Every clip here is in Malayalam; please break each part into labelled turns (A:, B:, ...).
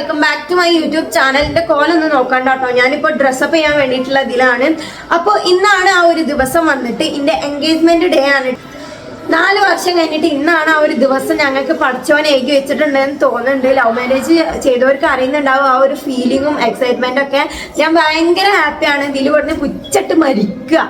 A: Welcome back to my YouTube ചാനലിന്റെ കോൾ ഒന്ന് നോക്കണ്ട കേട്ടോ ഞാനിപ്പോ ഡ്രസ്സപ്പ് ചെയ്യാൻ വേണ്ടിയിട്ടുള്ള ഇതിലാണ്. അപ്പോൾ ഇന്നാണ് ആ ഒരു ദിവസം വന്നിട്ട് എന്റെ എൻഗേജ്മെന്റ് ഡേ ആണ്. നാല് വർഷം കഴിഞ്ഞിട്ട് ഇന്നാണ് ആ ഒരു ദിവസം ഞങ്ങൾക്ക് പഠിച്ചവൻ എഴുതി വെച്ചിട്ടുണ്ടെന്ന് തോന്നുന്നുണ്ട്. ലവ് മാരേജ് ചെയ്തവർക്ക് അറിയുന്നുണ്ടാവും ആ ഒരു ഫീലിങ്ങും എക്സൈറ്റ്മെന്റ് ഒക്കെ. ഞാൻ ഭയങ്കര ഹാപ്പിയാണ് ഇതിൽ പറഞ്ഞ് പുച്ചട്ട് മരിക്കുക.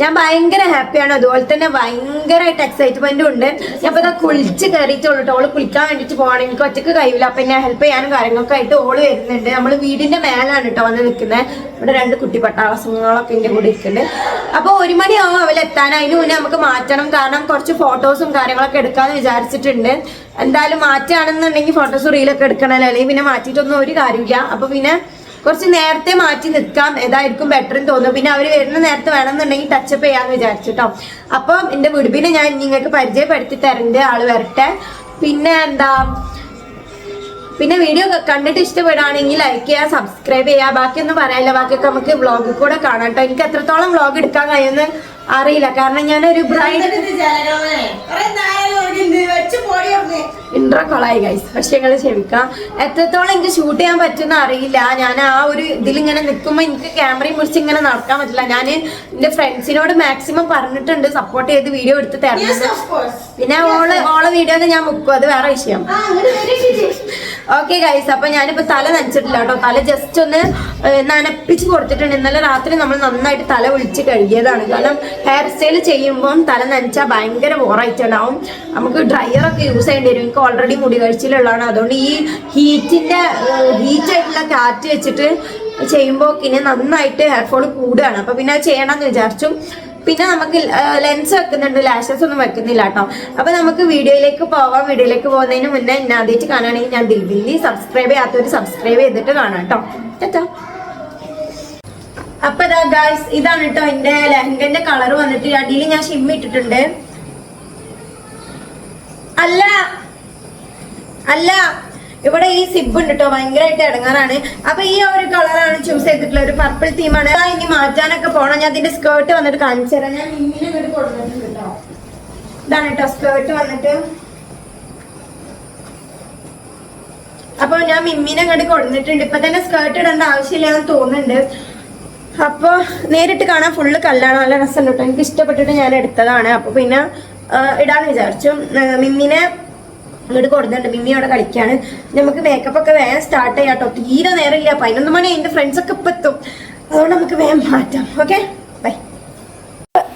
A: ഞാൻ ഭയങ്കര ഹാപ്പിയാണ് അതുപോലെ തന്നെ ഭയങ്കരമായിട്ട് എക്സൈറ്റ്മെന്റും ഉണ്ട്. ഞാൻ ഇപ്പൊ കുളിച്ച് കയറിയിട്ടുള്ളൂ ഓൾ കുളിക്കാൻ വേണ്ടിട്ട് പോകണം എനിക്ക് ഒറ്റയ്ക്ക് കഴിയില്ല അപ്പൊ എന്നെ ഹെൽപ്പ് ചെയ്യാനും കാര്യങ്ങളൊക്കെ ആയിട്ട് ഓൾ വരുന്നുണ്ട്. നമ്മൾ വീടിന്റെ മേലാണ് കേട്ടോ വന്ന് നിൽക്കുന്നത് ഇവിടെ രണ്ട് കുട്ടി പട്ടാളസങ്ങളൊക്കെ എന്റെ കൂടെ ഇരിക്കുന്നുണ്ട് അപ്പൊ ഒരു മണിയാവും അവൾ എത്താൻ. അതിന് മുന്നേ നമുക്ക് മാറ്റണം. കാരണം കുറച്ച് ഫോട്ടോസും കാര്യങ്ങളൊക്കെ എടുക്കാന്ന് വിചാരിച്ചിട്ടുണ്ട്. എന്തായാലും മാറ്റുകയാണെന്നുണ്ടെങ്കിൽ ഫോട്ടോസ് റീലൊക്കെ എടുക്കണമല്ലോ അല്ലെങ്കിൽ പിന്നെ മാറ്റിയിട്ടൊന്നും ഒരു കാര്യമില്ല അപ്പൊ പിന്നെ കുറച്ച് നേരത്തെ മാറ്റി നിൽക്കാം. ഏതായിരിക്കും ബെറ്റർ എന്ന് തോന്നുന്നു. പിന്നെ അവർ വരുന്ന നേരത്തെ വേണമെന്നുണ്ടെങ്കിൽ ടച്ചപ്പ് ചെയ്യാന്ന് വിചാരിച്ചിട്ടോ അപ്പം എന്റെ വിടുപിനെ ഞാൻ നിങ്ങൾക്ക് പരിചയപ്പെടുത്തി തരണ്ട്. ആൾ വരട്ടെ. പിന്നെ എന്താ? പിന്നെ വീഡിയോ കണ്ടിട്ട് ഇഷ്ടപ്പെടുകയാണെങ്കിൽ ലൈക്ക് ചെയ്യുക സബ്സ്ക്രൈബ് ചെയ്യുക. ബാക്കിയൊന്നും പറയാനില്ല ബാക്കിയൊക്കെ നമുക്ക് വ്ളോഗിൽ കൂടെ കാണാം കേട്ടോ എനിക്ക് എത്രത്തോളം വ്ളോഗ് എടുക്കാൻ കഴിയുമെന്ന് അറിയില്ല. കാരണം ബ്രൈഡ് ഇൻട്രോ കൊളായി ഗൈസ് പക്ഷെ ഞങ്ങൾ ക്ഷമിക്കാം എത്രത്തോളം എനിക്ക് ഷൂട്ട് ചെയ്യാൻ പറ്റുന്ന അറിയില്ല. ഞാൻ ആ ഒരു ഇതിലിങ്ങനെ നിൽക്കുമ്പോൾ എനിക്ക് ക്യാമറയും പിടിച്ച് ഇങ്ങനെ നടക്കാൻ പറ്റില്ല. ഞാൻ എന്റെ ഫ്രണ്ട്സിനോട് മാക്സിമം പറഞ്ഞിട്ടുണ്ട് സപ്പോർട്ട് ചെയ്ത് വീഡിയോ എടുത്ത് തരണം. പിന്നെ ഓൾ ഓളെ വീഡിയോ ഞാൻ മുക്കും. അത് വേറെ വിഷയം. ഓക്കെ ഗൈസ് അപ്പൊ ഞാനിപ്പോ തല നനച്ചിട്ടില്ല കേട്ടോ. തല ജസ്റ്റ് ഒന്ന് നനപ്പിച്ച് കൊടുത്തിട്ടുണ്ട്. ഇന്നലെ രാത്രി നമ്മൾ നന്നായിട്ട് തല ഒഴിച്ച് കഴുകിയതാണ്. കാരണം ഹെയർ സ്റ്റൈൽ ചെയ്യുമ്പം തല നനച്ചാൽ ഭയങ്കര ബോറായിട്ടുണ്ടാവും നമുക്ക് ഡ്രയറൊക്കെ യൂസ് ചെയ്യേണ്ടി വരും. എനിക്ക് ഓൾറെഡി മുടി കഴിച്ചിലുള്ളതാണ്. അതുകൊണ്ട് ഈ ഹീറ്റിന്റെ ഹീറ്റായിട്ടുള്ള കാറ്റ് വെച്ചിട്ട് ചെയ്യുമ്പോൾ പിന്നെ നന്നായിട്ട് ഹെയർ ഫോൾ കൂടുകയാണ്. അപ്പോൾ പിന്നെ ചെയ്യണമെന്ന് വിചാരിച്ചു. പിന്നെ നമുക്ക് ലെൻസ് വെക്കുന്നുണ്ട്. ലാഷസ് ഒന്നും വെക്കുന്നില്ല കേട്ടോ. അപ്പൊ നമുക്ക് വീഡിയോയിലേക്ക് പോവാം. വീഡിയോയിലേക്ക് പോകുന്നതിന് മുന്നേ എന്നെ ആദ്യമായിട്ട് കാണുകയാണെങ്കിൽ ഞാൻ ദിൽബില്ലി സബ്സ്ക്രൈബ് ചെയ്യാത്തവർ സബ്സ്ക്രൈബ് ചെയ്തിട്ട് കാണാം കേട്ടോ. ടാറ്റാ. അപ്പൊ ഇതാ ഗായ്സ് ഇതാണ് കേട്ടോ എന്റെ ലെഹങ്കന്റെ കളർ വന്നിട്ട് അടിയിൽ ഞാൻ ഷിമ്മ ഇട്ടിട്ടുണ്ട്. അല്ല അല്ല ഇവിടെ ഈ സിബ് ഉണ്ട് കേട്ടോ ഭയങ്കരമായിട്ട് ഇടങ്ങാറാണ്. അപ്പൊ ഈ ഒരു കളറാണ് ചൂസ് ചെയ്തിട്ടുള്ള ഒരു പർപ്പിൾ തീമാണ് ഇനി മാറ്റാനൊക്കെ പോണം. ഞാൻ അതിന്റെ സ്കേർട്ട് വന്നിട്ട് കാണിച്ചു തരാം. ഞാൻ ഇങ്ങനെ ഇതാണ് കേട്ടോ സ്കേർട്ട് വന്നിട്ട്. അപ്പൊ ഞാൻ മിമ്മിനെ അങ്ങോട്ട് കൊടുത്തിട്ടുണ്ട്. ഇപ്പൊ തന്നെ സ്കേർട്ട് ഇടേണ്ട ആവശ്യമില്ല എന്ന് തോന്നുന്നുണ്ട്. അപ്പൊ നേരിട്ട് കാണാൻ ഫുള്ള് കല്ലാണ്. നല്ല രസമുണ്ട് കേട്ടോ. എനിക്ക് ഇഷ്ടപ്പെട്ടിട്ട് ഞാൻ എടുത്തതാണ്. അപ്പൊ പിന്നെ ഇടാന്ന് വിചാരിച്ചു. മിമ്മിനെ ഇങ്ങോട്ട് കൊടുക്കുന്നുണ്ട് മിമ്മി അവിടെ കളിക്കാണ്. നമുക്ക് മേക്കപ്പ് ഒക്കെ വേഗം സ്റ്റാർട്ട് ചെയ്യാം കേട്ടോ. തീരെ നേരമില്ല. പതിനൊന്ന് മണി എന്റെ ഫ്രണ്ട്സ് ഒക്കെ ഇപ്പൊ എത്തും. അതുകൊണ്ട് നമുക്ക് വേഗം മാറ്റാം. ഓക്കെ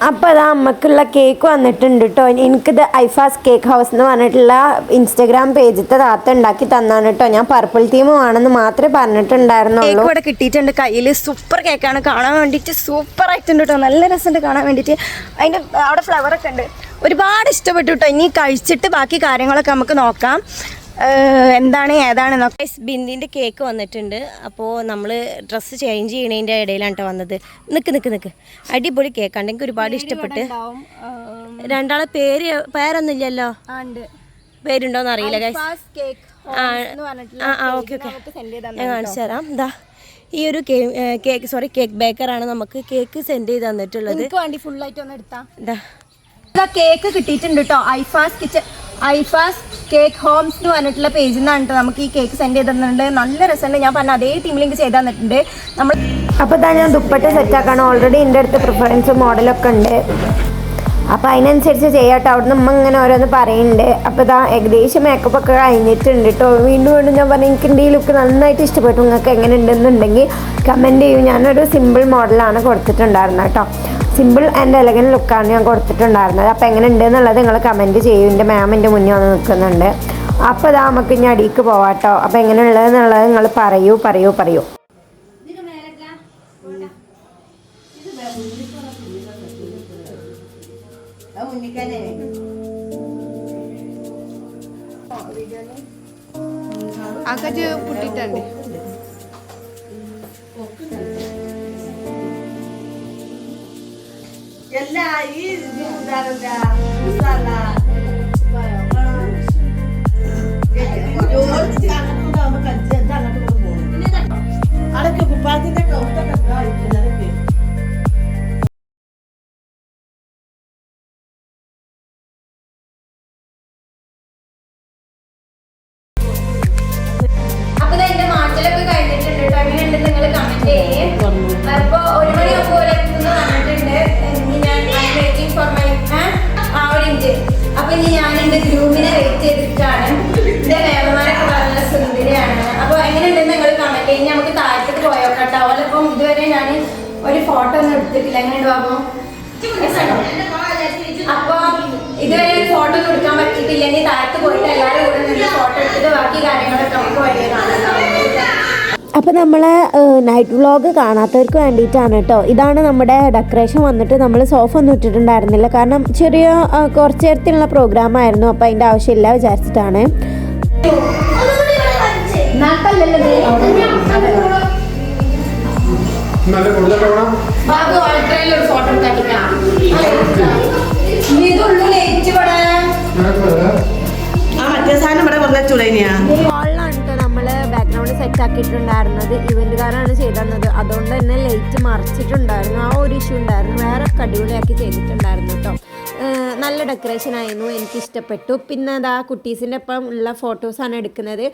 A: അപ്പോൾ അത് അമ്മക്കുള്ള കേക്ക് വന്നിട്ടുണ്ട് കേട്ടോ എനിക്കിത് ഐഫാസ് കേക്ക് ഹൗസ് എന്ന് പറഞ്ഞിട്ടുള്ള ഇൻസ്റ്റഗ്രാം പേജിത്തെ താത്ത ഉണ്ടാക്കി തന്നാണ് കേട്ടോ ഞാൻ പർപ്പിൾ തീം ആണെന്ന് മാത്രമേ പറഞ്ഞിട്ടുണ്ടായിരുന്നുള്ളൂ. ഇവിടെ കിട്ടിയിട്ടുണ്ട്. കയ്യിൽ സൂപ്പർ കേക്കാണ് കാണാൻ വേണ്ടിയിട്ട് സൂപ്പർ ആയിട്ടുണ്ട് കേട്ടോ നല്ല രസമുണ്ട് കാണാൻ വേണ്ടിയിട്ട്. അതിന്റെ അവിടെ ഫ്ലവർ ഒക്കെ ഉണ്ട്. ഒരുപാട് ഇഷ്ടപ്പെട്ടു കേട്ടോ ഇനി കഴിച്ചിട്ട് ബാക്കി കാര്യങ്ങളൊക്കെ നമുക്ക് നോക്കാം. എന്താണ് ഏതാണ്
B: ബിന്ദിന്റെ കേക്ക് വന്നിട്ടുണ്ട്. അപ്പോൾ നമ്മൾ ഡ്രസ്സ് ചേഞ്ച് ചെയ്യണതിന്റെ ഇടയിലാണ് കേട്ടോ വന്നത്. നിക്ക് നിക്ക് നിക്ക്. അടിപൊളി കേക്കാണ് എനിക്ക് ഒരുപാട് ഇഷ്ടപ്പെട്ട്. രണ്ടാളെ പേര് പേരൊന്നുമില്ലല്ലോ? പേരുണ്ടോന്ന് അറിയില്ല. ആ ഓക്കെ ഓക്കെ ഞാൻ കാണിച്ചു തരാം. എന്താ ഈ ഒരു കേക്ക് സോറി കേക്ക് ബേക്കർ ആണ് നമുക്ക് കേക്ക് സെൻഡ് ചെയ്ത് തന്നിട്ടുള്ളത്.
A: വേണ്ടി ഒന്ന് എടുത്താ.
B: എന്താ
A: കേക്ക് കിട്ടിയിട്ടുണ്ട് കേട്ടോ ഐഫാസ് കിച്ചൺ ഐഫാസ് കേക്ക് ഹോംസ് എന്ന് പറഞ്ഞിട്ടുള്ള പേജിൽ നിന്നാണ് നമുക്ക് ഈ കേക്ക് സെൻഡ് ചെയ്തിട്ടുണ്ട്. നല്ല രസമുണ്ട്. ഞാൻ പറഞ്ഞ അതേ ടീം ലിങ്ക് ചെയ്ത് തന്നിട്ടുണ്ട്. നമ്മൾ അപ്പോൾ തന്നെ ഞാൻ ദുപ്പട്ട സെറ്റാക്കണം ഓൾറെഡി എന്റെ അടുത്ത് പ്രിഫറൻസ് മോഡലൊക്കെ ഉണ്ട്. അപ്പോൾ അതിനനുസരിച്ച് ചെയ്യാട്ടോ. അവിടുന്ന് ഉമ്മ ഇങ്ങനെ ഓരോന്ന് പറയുന്നുണ്ട് അപ്പോൾ ഇതാ ഏകദേശം മേക്കപ്പ് ഒക്കെ കഴിഞ്ഞിട്ടുണ്ട് കേട്ടോ വീണ്ടും വീണ്ടും ഞാൻ പറഞ്ഞു എനിക്ക് എന്റെ ഈ ലുക്ക് നന്നായിട്ട് ഇഷ്ടപ്പെട്ടു. നിങ്ങൾക്ക് എങ്ങനെ ഉണ്ടെന്നുണ്ടെങ്കിൽ കമന്റ് ചെയ്യും. ഞാനൊരു സിമ്പിൾ മോഡലാണ് കൊടുത്തിട്ടുണ്ടായിരുന്നത് കേട്ടോ സിമ്പിൾ ആൻഡ് എലഗൻ ലുക്കാണ് ഞാൻ കൊടുത്തിട്ടുണ്ടായിരുന്നത്. അപ്പോൾ എങ്ങനെ ഉണ്ട് എന്നുള്ളത് നിങ്ങൾ കമന്റ് ചെയ്യും. എന്റെ മാം എന്റെ മുന്നിൽ വന്ന് നിൽക്കുന്നുണ്ട്. അപ്പോൾ ഇതാ നമുക്ക് ഇനി അടിക്ക് പോവാട്ടോ അപ്പോൾ എങ്ങനെ ഉള്ളതെന്നുള്ളത് നിങ്ങൾ പറയൂ പറയൂ പറയൂ.
C: ആക്കാറ്റ് പുട്ടിട്ടുണ്ട്
D: അടക്ക്
B: ഞാൻ ഒരു ഫോട്ടോ ഒന്നും എടുത്തിട്ടില്ല. എങ്ങനെയുണ്ട് ബാബു? അപ്പൊ ഇതുവരെ ഒരു ഫോട്ടോ ഒന്നും എടുക്കാൻ പറ്റിയിട്ടില്ല. ഇനി താഴത്ത് പോയിട്ട് എല്ലാവരും കൂടെ നിന്ന് ഫോട്ടോ എടുത്തിട്ട് ബാക്കി കാര്യങ്ങളൊക്കെ നമുക്ക് വലിയ കാണാം.
A: അപ്പോൾ നമ്മൾ നൈറ്റ് വ്ളോഗ് കാണാത്തവർക്ക് വേണ്ടിയിട്ടാണ് കേട്ടോ. ഇതാണ് നമ്മുടെ ഡെക്കറേഷൻ വന്നിട്ട് നമ്മൾ സോഫ ഒന്നും ഇട്ടിട്ടുണ്ടായിരുന്നില്ല. കാരണം ചെറിയ കുറച്ച് നേരത്തിനുള്ള പ്രോഗ്രാം ആയിരുന്നു. അപ്പോൾ അതിന്റെ ആവശ്യമില്ല വിചാരിച്ചിട്ടാണ്.
E: നല്ല കൂടുതൽ വേണം
B: ബാബു ഓൾട്രയിൽ ഒരു ഫോട്ടോ എടുത്താക്കിക്കാം ഇതുള്ളൂ ലേറ്റ് പടാൻ
D: ആ മറ്റേ സാധനം ഇവിടെ വെറുതെ ചുളനിയാ
A: സെറ്റ് ആക്കിയിട്ടുണ്ടായിരുന്നത്. ഇവന്റുകാരാണ് ചെയ്തത് അതുകൊണ്ട് തന്നെ ലൈറ്റ് മറിച്ചിട്ടുണ്ടായിരുന്നു. ആ ഒരു ഇഷ്യൂ ഉണ്ടായിരുന്നു. വേറെ ഒക്കെ അടിപൊളിയാക്കി ചെയ്തിട്ടുണ്ടായിരുന്നു കേട്ടോ നല്ല ഡെക്കറേഷൻ ആയിരുന്നു. എനിക്ക് ഇഷ്ടപ്പെട്ടു പിന്നെ അതാ കുട്ടീസിന്റെ ഒപ്പം ഉള്ള ഫോട്ടോസാണ് എടുക്കുന്നത്.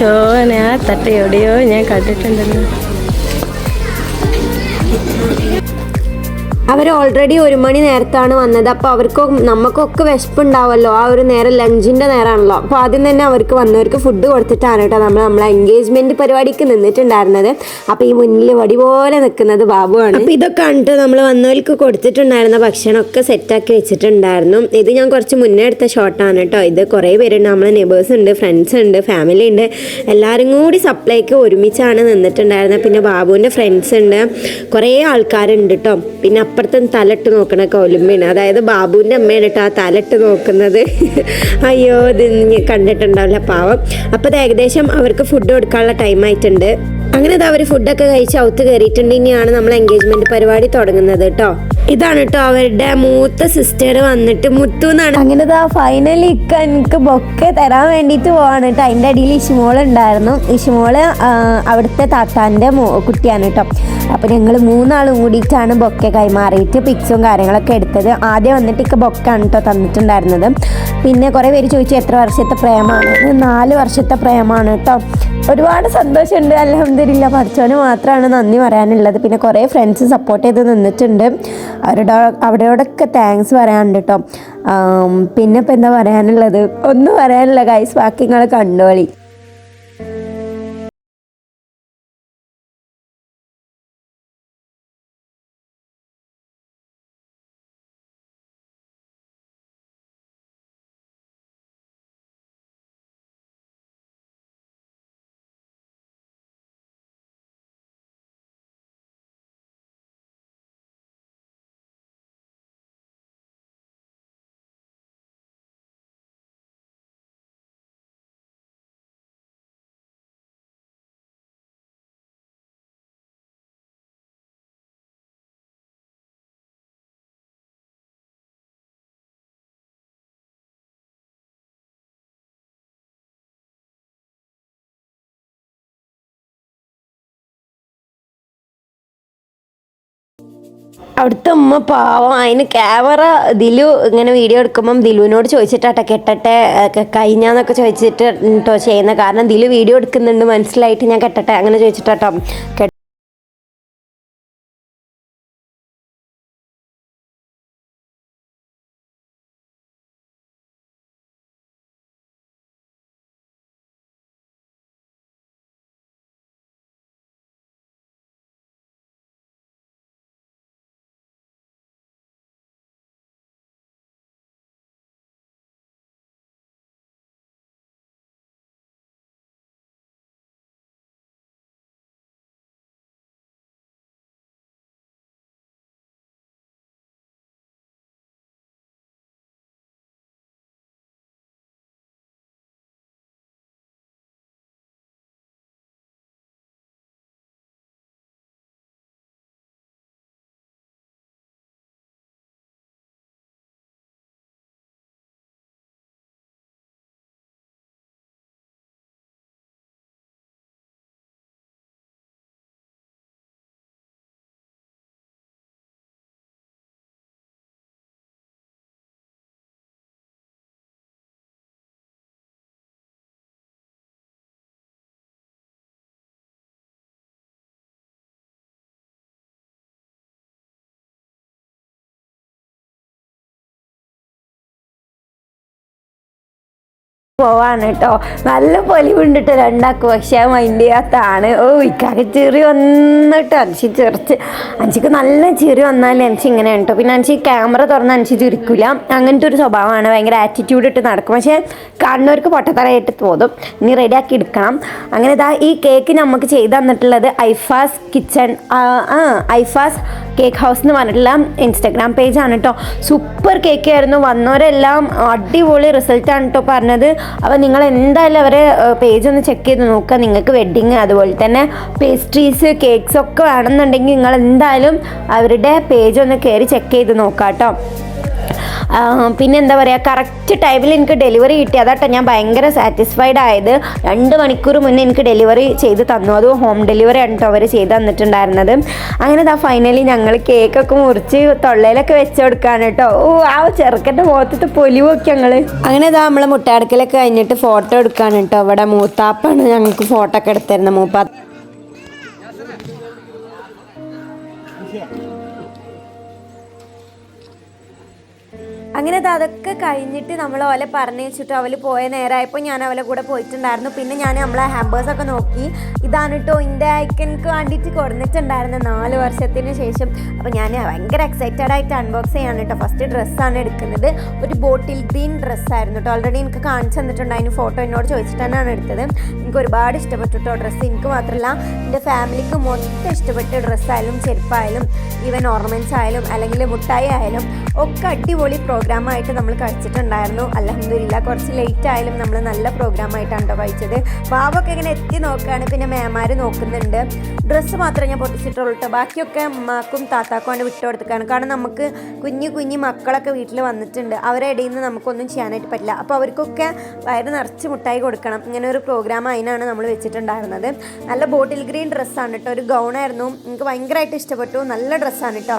F: ശോഭന ആ തട്ട ഞാൻ കണ്ടിട്ടുണ്ടെന്ന്.
A: അവർ ഓൾറെഡി ഒരു മണി നേരത്താണ് വന്നത്. അപ്പോൾ അവർക്ക് നമുക്കൊക്കെ വിശപ്പുണ്ടാവുമല്ലോ ആ ഒരു നേരം ലഞ്ചിന്റെ നേരമാണല്ലോ അപ്പോൾ ആദ്യം തന്നെ അവർക്ക് വന്നവർക്ക് ഫുഡ് കൊടുത്തിട്ടാണ് കേട്ടോ നമ്മൾ നമ്മളെ എൻഗേജ്മെന്റ് പരിപാടിക്ക് നിന്നിട്ടുണ്ടായിരുന്നത്. അപ്പോൾ ഈ മുന്നിൽ വടി പോലെ നിൽക്കുന്നത് ബാബുവാണ് അപ്പോൾ ഇതൊക്കെ കണ്ടിട്ട് നമ്മൾ വന്നവർക്ക് കൊടുത്തിട്ടുണ്ടായിരുന്ന ഭക്ഷണമൊക്കെ സെറ്റാക്കി വെച്ചിട്ടുണ്ടായിരുന്നു. ഇത് ഞാൻ കുറച്ച് മുന്നേ എടുത്ത ഷോട്ടാണ് കേട്ടോ. ഇത് കുറേ പേരുണ്ട്. നമ്മളെ നെബേഴ്സ് ഉണ്ട് ഫ്രണ്ട്സ് ഉണ്ട് ഫാമിലി ഉണ്ട്. എല്ലാവരും കൂടി സപ്ലൈക്ക് ഒരുമിച്ചാണ് നിന്നിട്ടുണ്ടായിരുന്നത്. പിന്നെ ബാബുവിന്റെ ഫ്രണ്ട്സ് ഉണ്ട്. കുറേ ആൾക്കാരുണ്ട് കേട്ടോ. പിന്നെ അപ്പുറത്ത് തലട്ട് നോക്കണ കൊലുമ്പയാണ് അതായത് ബാബുവിന്റെ അമ്മയാണ് ആ തലട്ട് നോക്കുന്നത്. അയ്യോ ഇത് കണ്ടിട്ടുണ്ടാവില്ല പാവം. അപ്പോൾ ഏകദേശം അവർക്ക് ഫുഡ് കൊടുക്കാനുള്ള ടൈം ആയിട്ടുണ്ട്. അങ്ങനെ അത് അവർ ഫുഡൊക്കെ കഴിച്ച് ഔത്ത് കയറിയിട്ടുണ്ട്. ഇനിയാണ് നമ്മൾ എൻഗേജ്മെന്റ് പരിപാടി തുടങ്ങുന്നത് കേട്ടോ. ഇതാണ് കേട്ടോ അവരുടെ മൂത്ത സിസ്റ്റർ വന്നിട്ട് മുത്തു എന്നാണ് അങ്ങനെ ഇതാ ഫൈനലി ഇക്ക എനിക്ക് ബൊക്കെ തരാൻ വേണ്ടിയിട്ട് പോവാണ് കേട്ടോ അതിന്റെ അടിയിൽ ഇഷുമോൾ ഉണ്ടായിരുന്നു ഇഷുമോൾ ആ, അവിടുത്തെ താത്താന്റെ കുട്ടിയാണ് കേട്ടോ അപ്പോൾ ഞങ്ങൾ മൂന്നാളും കൂടിയിട്ടാണ് ബൊക്കെ കൈമാറിയിട്ട് പിക്സും കാര്യങ്ങളൊക്കെ എടുത്തത്. ആദ്യം വന്നിട്ട് ഇക്ക ബൊക്കാണ് കേട്ടോ തന്നിട്ടുണ്ടായിരുന്നത്. പിന്നെ കുറേ പേര് ചോദിച്ചു എത്ര വർഷത്തെ പ്രേമാണ്? നാല് വർഷത്തെ പ്രേമാണ് കേട്ടോ ഒരുപാട് സന്തോഷമുണ്ട്. അലഹമില്ല പഠിച്ചവന് മാത്രമാണ് നന്ദി പറയാനുള്ളത്. പിന്നെ കുറേ ഫ്രണ്ട്സ് സപ്പോർട്ട് ചെയ്ത് നിന്നിട്ടുണ്ട്. അവരുടെ അവരോടൊക്കെ താങ്ക്സ് പറയാനുണ്ട് കേട്ടോ പിന്നെ ഇപ്പം എന്താ പറയാനുള്ളത്? ഒന്നും പറയാനില്ല ഗൈസ് ബാക്കി നിങ്ങൾ കണ്ടോളി. അവിടുത്തെ ഉമ്മ പാവം. അതിന് ക്യാമറ ദിലു ഇങ്ങനെ വീഡിയോ എടുക്കുമ്പം ദിലുവിനോട് ചോദിച്ചിട്ടാട്ടെ കെട്ടട്ടെ കഴിഞ്ഞാന്നൊക്കെ ചോദിച്ചിട്ട് കേട്ടോ കാരണം ദിലു വീഡിയോ എടുക്കുന്നുണ്ട് മനസ്സിലായിട്ട് ഞാൻ കെട്ടട്ടെ അങ്ങനെ ചോദിച്ചിട്ടാട്ടോ. പോവാണ് കേട്ടോ നല്ല പൊലിവുണ്ടിട്ട് രണ്ടാക്കും. പക്ഷേ മൈൻഡ് ചെയ്യാത്താണ്. ഓ ഇക്കാക്ക് ചെറിയ വന്നിട്ട് അൻഷി ചെറിച്ച്. അൻഷിക്ക് നല്ല ചെറിയ വന്നാലേ അൻഷി ഇങ്ങനെ കേട്ടോ പിന്നെ അൻഷി ക്യാമറ തുറന്ന് അൻഷി ചിരിക്കില്ല അങ്ങനത്തെ ഒരു സ്വഭാവമാണ്. ഭയങ്കര ആറ്റിറ്റ്യൂഡ് ഇട്ട് നടക്കും. പക്ഷേ കാണുന്നവർക്ക് പൊട്ടത്തറയായിട്ട് തോന്നും. ഇനി റെഡിയാക്കി എടുക്കണം. അങ്ങനെ ഇതാ ഈ കേക്ക് നമുക്ക് ചെയ്ത് തന്നിട്ടുള്ളത് ഐഫാസ് കിച്ചൺ ആ ഐഫാസ് കേക്ക് ഹൗസ് എന്ന് പറഞ്ഞിട്ടുള്ള ഇൻസ്റ്റാഗ്രാം പേജാണ് കേട്ടോ സൂപ്പർ കേക്ക് ആയിരുന്നു. വന്നവരെല്ലാം അടിപൊളി റിസൾട്ടാണ് കേട്ടോ പറഞ്ഞത്. അപ്പോൾ നിങ്ങൾ എന്തായാലും അവരെ പേജ് ഒന്ന് ചെക്ക് ചെയ്ത് നോക്കുക. നിങ്ങൾക്ക് വെഡ്ഡിങ് അതുപോലെ തന്നെ പേസ്ട്രീസ് കേക്ക്സ് ഒക്കെ വേണമെന്നുണ്ടെങ്കിൽ നിങ്ങൾ എന്തായാലും അവരുടെ പേജ് ഒന്ന് കയറി ചെക്ക് ചെയ്ത് നോക്കാം കേട്ടോ പിന്നെ എന്താ പറയുക കറക്റ്റ് ടൈമിൽ എനിക്ക് ഡെലിവറി കിട്ടി അതാട്ടോ ഞാൻ ഭയങ്കര സാറ്റിസ്ഫൈഡ് ആയത്. രണ്ട് മണിക്കൂർ മുന്നേ എനിക്ക് ഡെലിവറി ചെയ്ത് തന്നു. അത് ഹോം ഡെലിവറി ആണ് കേട്ടോ അവർ ചെയ്ത് തന്നിട്ടുണ്ടായിരുന്നത്. അങ്ങനെ ഇതാ ഫൈനലി ഞങ്ങൾ കേക്കൊക്കെ മുറിച്ച് തൊള്ളയിലൊക്കെ വെച്ച് കൊടുക്കുകയാണ് കേട്ടോ ഓ ആ ചെറുക്കന്റെ മുഖത്തത്തെ പൊലിവൊക്കെ ഞങ്ങൾ അങ്ങനെ ഇതാ നമ്മളെ മുട്ടാടക്കലൊക്കെ കഴിഞ്ഞിട്ട് ഫോട്ടോ എടുക്കുകയാണ് കേട്ടോ ഇവിടെ മൂത്താപ്പാണ് ഞങ്ങൾക്ക് ഫോട്ടോ ഒക്കെ എടുത്തിരുന്നത്. മൂപ്പാ അങ്ങനെ അത് അതൊക്കെ കഴിഞ്ഞിട്ട് നമ്മൾ ഓലെ പറഞ്ഞു വെച്ചിട്ട് അവൾ പോയ നേരമായപ്പോൾ ഞാൻ അവളെ കൂടെ പോയിട്ടുണ്ടായിരുന്നു. പിന്നെ ഞാൻ നമ്മളെ ഹാമ്പേഴ്സൊക്കെ നോക്കി. ഇതാണ് കേട്ടോ എന്റെ ഐക്കൻക്ക് വേണ്ടിയിട്ട് കൊടുത്തിട്ടുണ്ടായിരുന്നു നാല് വർഷത്തിന് ശേഷം. അപ്പോൾ ഞാൻ ഭയങ്കര എക്സൈറ്റഡ് ആയിട്ട് അൺബോക്സ് ചെയ്യാണ് കേട്ടോ ഫസ്റ്റ് ഡ്രസ്സാണ് എടുക്കുന്നത്. ഒരു ബോട്ടിൽ ഗ്രീൻ ഡ്രസ്സായിരുന്നു കേട്ടോ ഓൾറെഡി എനിക്ക് കാണിച്ചു തന്നിട്ടുണ്ട്. അതിന് ഫോട്ടോ എന്നോട് ചോദിച്ചിട്ട് തന്നെയാണ് എടുത്തത്. എനിക്ക് ഒരുപാട് ഇഷ്ടപ്പെട്ടു കേട്ടോ ഡ്രസ്സ് എനിക്ക് മാത്രമല്ല എന്റെ ഫാമിലിക്ക് മൊത്തം ഇഷ്ടപ്പെട്ട ഡ്രസ്സായാലും ചെരുപ്പായാലും ഈവൻ ഓർണമെന്റ്സ് ആയാലും അല്ലെങ്കിൽ മുട്ടായി ആയാലും ഒക്കെ അടിപൊളി പ്രോഗ്രാമായിട്ട് നമ്മൾ കഴിച്ചിട്ടുണ്ടായിരുന്നു അലഹമില്ല കുറച്ച് ലേറ്റ് ആയാലും നമ്മൾ നല്ല പ്രോഗ്രാമായിട്ടാണ് കേട്ടോ കഴിച്ചത് പാവൊക്കെ ഇങ്ങനെ എത്തി നോക്കുകയാണ് പിന്നെ മേമാർ നോക്കുന്നുണ്ട്. ഡ്രസ്സ് മാത്രമേ ഞാൻ പൊട്ടിച്ചിട്ടുള്ളൂ കേട്ടോ ബാക്കിയൊക്കെ അമ്മക്കും താത്താക്കുമാണ് വിട്ടു കൊടുത്തേക്കാണ് കാരണം നമുക്ക് കുഞ്ഞു കുഞ്ഞു മക്കളൊക്കെ വീട്ടിൽ വന്നിട്ടുണ്ട്. അവരുടെ ഇടയിൽ നിന്ന് നമുക്കൊന്നും ചെയ്യാനായിട്ട് പറ്റില്ല. അപ്പോൾ അവർക്കൊക്കെ വയറ് നിറച്ച് മുട്ടായി കൊടുക്കണം. ഇങ്ങനെ ഒരു പ്രോഗ്രാം അതിനാണ് നമ്മൾ വെച്ചിട്ടുണ്ടായിരുന്നത്. നല്ല ബോട്ടിൽ ഗ്രീൻ ഡ്രസ്സാണ് കേട്ടോ ഒരു ഗൗണായിരുന്നു എനിക്ക് ഭയങ്കരമായിട്ട് ഇഷ്ടപ്പെട്ടു. നല്ല ഡ്രസ്സാണ് കേട്ടോ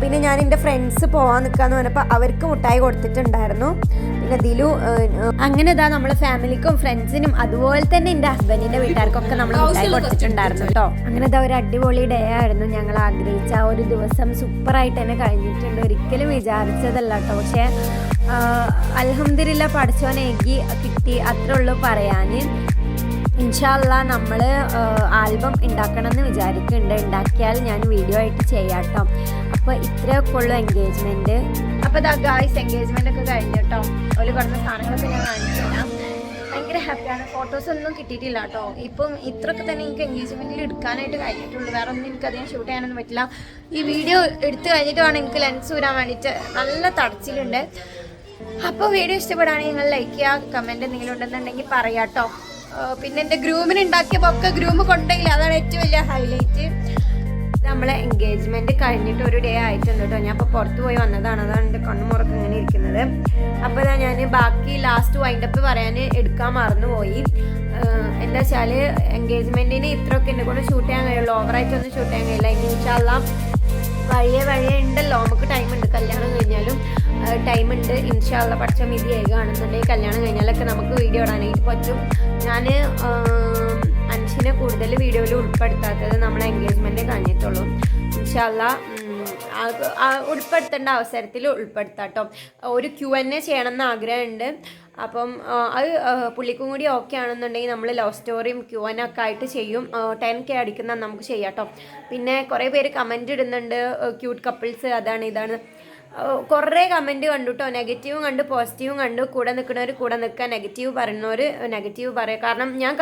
A: പിന്നെ ഞാൻ എന്റെ ഫ്രണ്ട്സ് പോകാൻ നിൽക്കാന്ന് പറഞ്ഞപ്പോൾ അവർക്ക് മുട്ടായി കൊടുത്തിട്ടുണ്ടായിരുന്നു. പിന്നെ ദിലു അങ്ങനെ ഇതാ നമ്മളെ ഫാമിലിക്കും ഫ്രണ്ട്സിനും അതുപോലെ തന്നെ എന്റെ ഹസ്ബൻഡിന്റെ വീട്ടുകാർക്കൊക്കെ നമ്മൾ മുട്ടായി കൊടുത്തിട്ടുണ്ടായിരുന്നു കേട്ടോ അങ്ങനെ ഇതാ ഒരു അടിപൊളി ഡേ ആയിരുന്നു. ഞങ്ങൾ ആഗ്രഹിച്ച ആ ഒരു ദിവസം സൂപ്പറായിട്ട് തന്നെ കഴിഞ്ഞിട്ടുണ്ട്. ഒരിക്കലും വിചാരിച്ചതല്ല കേട്ടോ പക്ഷേ അലഹമില്ല പഠിച്ചോനേക്ക് കിട്ടി. അത്രേ ഉള്ളൂ പറയാൻ ഇൻഷാല്ല നമ്മൾ ആൽബം ഉണ്ടാക്കണം എന്ന് വിചാരിക്കുന്നുണ്ട്. ഉണ്ടാക്കിയാൽ ഞാൻ വീഡിയോ ആയിട്ട് ചെയ്യാം കേട്ടോ അപ്പോൾ ഇത്രയൊക്കെ ഉള്ളു എൻഗേജ്മെന്റ് അപ്പോൾ ഇതാ ഗായ്സ് എൻഗേജ്മെന്റ് ഒക്കെ കഴിഞ്ഞു കേട്ടോ ഒരു കുറഞ്ഞ സാധനങ്ങളൊക്കെ ഞാൻ കാണിച്ചു തരാം. ഭയങ്കര ഹാപ്പിയാണ് ഫോട്ടോസ് ഒന്നും കിട്ടിയിട്ടില്ല കേട്ടോ. ഇപ്പം ഇത്രയൊക്കെ തന്നെ എനിക്ക് എൻഗേജ്മെന്റിൽ എടുക്കാനായിട്ട് കഴിഞ്ഞിട്ടുള്ളൂ. വേറെ ഒന്നും എനിക്ക് അധികം ഷൂട്ട് ചെയ്യാനൊന്നും പറ്റില്ല. ഈ വീഡിയോ എടുത്തു കഴിഞ്ഞിട്ട് വേണം എനിക്ക് ലെൻസ് വരാൻ വേണ്ടിയിട്ട്. നല്ല തടച്ചിലുണ്ട്. അപ്പോൾ വീഡിയോ ഇഷ്ടപ്പെടുകയാണെങ്കിൽ നിങ്ങൾ ലൈക്ക് ചെയ്യുക കമന്റ് എന്തെങ്കിലും ഉണ്ടെന്നുണ്ടെങ്കിൽ പറയാം കേട്ടോ പിന്നെ എന്റെ ഗ്രൂമിന് ഉണ്ടാക്കിയപ്പോൾ ഒക്കെ ഗ്രൂമ് കൊണ്ടില്ല അതാണ് ഏറ്റവും വലിയ ഹൈലൈറ്റ് നമ്മളെ എൻഗേജ്മെന്റ് കഴിഞ്ഞിട്ട് ഒരു ഡേ ആയിട്ടുണ്ട് കേട്ടോ ഞാൻ ഇപ്പോൾ പുറത്ത് പോയി വന്നതാണ്. അതാണ് എന്റെ കണ്ണുമുറക്ക് ഇങ്ങനെ ഇരിക്കുന്നത്. അപ്പോൾ ഇതാ ഞാൻ ബാക്കി ലാസ്റ്റ് വൈൻഡപ്പ് പറയാൻ എടുക്കാൻ മറന്നുപോയി. പോയി എന്താ വെച്ചാൽ എൻഗേജ്മെന്റിന് ഇത്രയൊക്കെ എന്നെ കൊണ്ട് ഷൂട്ട് ചെയ്യാൻ കഴിയുള്ളൂ. ഓവറായിട്ടൊന്നും ഷൂട്ട് ചെയ്യാൻ കഴിയില്ല. ഇൻഷാല്ല വഴിയെ വഴിയെ ഉണ്ടല്ലോ. നമുക്ക് ടൈം ഉണ്ട്. കല്യാണം കഴിഞ്ഞാലും ടൈം ഉണ്ട്. ഇൻഷാല്ല പഠിച്ച മിതി കാണുന്നുണ്ടെങ്കിൽ കല്യാണം വീഡിയോ ഇടാനായിട്ട് പറ്റും. ഞാൻ അൻഷിനെ കൂടുതൽ വീഡിയോയിൽ ഉൾപ്പെടുത്താത്തത് നമ്മളെ എൻഗേജ്മെന്റേ കഴിഞ്ഞിട്ടുള്ളൂ. ഇൻഷാല്ല ഉൾപ്പെടുത്തേണ്ട അവസരത്തിൽ ഉൾപ്പെടുത്താം കേട്ടോ ഒരു ക്യു എൻ എ ചെയ്യണം എന്ന് ആഗ്രഹമുണ്ട്. അപ്പം അത് പുള്ളിക്കും കൂടി ഓക്കെ ആണെന്നുണ്ടെങ്കിൽ നമ്മൾ ലവ് സ്റ്റോറിയും ക്യു എൻ ഒക്കെ ആയിട്ട് ചെയ്യും. ടെൻ കെ അടിക്കുന്ന നമുക്ക് ചെയ്യാം കേട്ടോ പിന്നെ കുറേ പേര് കമന്റ് ഇടുന്നുണ്ട്. ക്യൂട്ട് കപ്പിൾസ് അതാണ് ഇതാണ്. കുറേ കമന്റ് കണ്ടു കേട്ടോ നെഗറ്റീവും കണ്ടു പോസിറ്റീവും കണ്ടു. കൂടെ നിൽക്കുന്നവർ കൂടെ നിൽക്കുക. നെഗറ്റീവ് പറയുന്നവർ നെഗറ്റീവ് പറയുക. കാരണം ഞാൻ